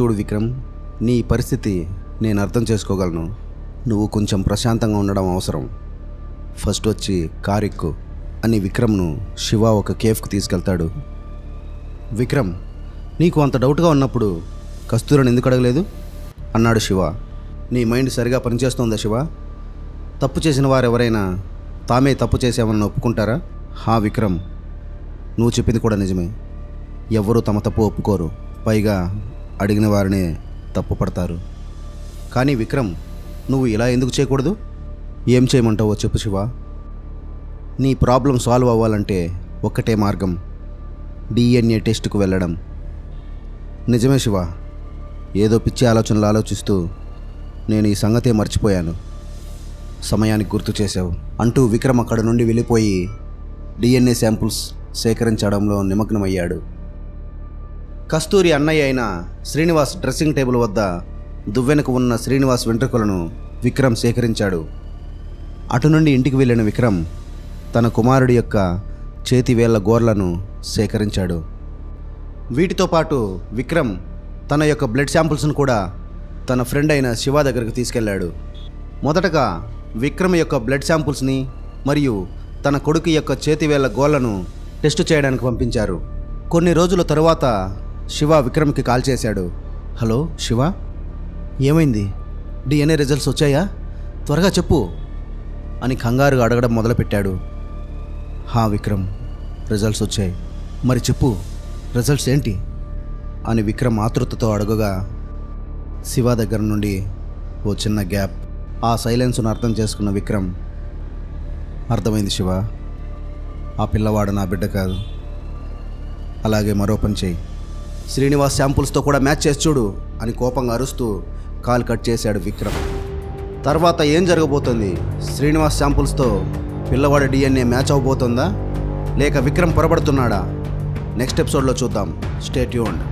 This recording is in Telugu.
చూడు విక్రమ్ నీ పరిస్థితి నేను అర్థం చేసుకోగలను. నువ్వు కొంచెం ప్రశాంతంగా ఉండడం అవసరం. ఫస్ట్ వచ్చి కారు ఎక్కు అని విక్రమ్ను శివ ఒక కేఫ్కు తీసుకెళ్తాడు. విక్రమ్ నీకు అంత డౌట్గా ఉన్నప్పుడు కస్తూరని ఎందుకు అడగలేదు? అన్నాడు శివ. నీ మైండ్ సరిగా పనిచేస్తోందా శివ? తప్పు చేసిన వారు ఎవరైనా తామే తప్పు చేసామని ఒప్పుకుంటారా? హా విక్రమ్ నువ్వు చెప్పింది కూడా నిజమే. ఎవ్వరూ తమ తప్పు ఒప్పుకోరు. పైగా అడిగిన వారినే తప్పు పడతారు. కానీ విక్రమ్ నువ్వు ఇలా ఎందుకు చేయకూడదు? ఏం చేయమంటావో చెప్పు శివ. నీ ప్రాబ్లం సాల్వ్ అవ్వాలంటే ఒక్కటే మార్గం డిఎన్ఏ టెస్ట్కు వెళ్ళడం. నిజమే శివ. ఏదో పిచ్చి ఆలోచనలు ఆలోచిస్తూ నేను ఈ సంగతే మర్చిపోయాను. సమయానికి గుర్తు చేశావు. అంటూ విక్రమ్ అక్కడ నుండి వెళ్ళిపోయి డిఎన్ఏ శాంపుల్స్ సేకరించడంలో నిమగ్నమయ్యాడు. కస్తూరి అన్నయ్య అయిన శ్రీనివాస్ డ్రెస్సింగ్ టేబుల్ వద్ద దువ్వెనకు ఉన్న శ్రీనివాస్ వెంట్రుకలను విక్రమ్ సేకరించాడు. అటు నుండి ఇంటికి వెళ్ళిన విక్రమ్ తన కుమారుడి యొక్క చేతివేళ్ళ గోర్లను సేకరించాడు. వీటితో పాటు విక్రమ్ తన యొక్క బ్లడ్ శాంపుల్స్ను కూడా తన ఫ్రెండ్ అయిన శివ దగ్గరకు తీసుకెళ్ళాడు మొదటగా విక్రమ్ యొక్క బ్లడ్ శాంపుల్స్ని మరియు తన కొడుకు యొక్క చేతివేళ్ళ గోళ్ళను టెస్ట్ చేయడానికి పంపించారు. కొన్ని రోజుల తరువాత శివ విక్రమ్కి కాల్ చేశాడు. హలో శివ? ఏమైంది? డిఎన్ఏ రిజల్ట్స్ వచ్చాయా? త్వరగా చెప్పు అని కంగారుగా అడగడం మొదలుపెట్టాడు. హా విక్రమ్ రిజల్ట్స్ వచ్చాయి. మరి చెప్పు రిజల్ట్స్ ఏంటి? అని విక్రమ్ ఆతృతతో అడగగా శివ దగ్గర నుండి ఓ చిన్న గ్యాప్. ఆ సైలెన్స్ను అర్థం చేసుకున్న విక్రమ్ అర్థమైంది శివ. ఆ పిల్లవాడు నా బిడ్డ కాదు. అలాగే మరో పని చేయి. శ్రీనివాస్ శాంపుల్స్తో కూడా మ్యాచ్ చేసి చూడు అని కోపంగా అరుస్తూ కాల్ కట్ చేశాడు విక్రమ్. తర్వాత ఏం జరగబోతుంది? శ్రీనివాస్ శాంపుల్స్తో పిల్లవాడి డిఎన్ఏ మ్యాచ్ అవబోతుందా? లేక విక్రమ్ పొరబడుతున్నాడా? నెక్స్ట్ ఎపిసోడ్లో చూద్దాం. Stay tuned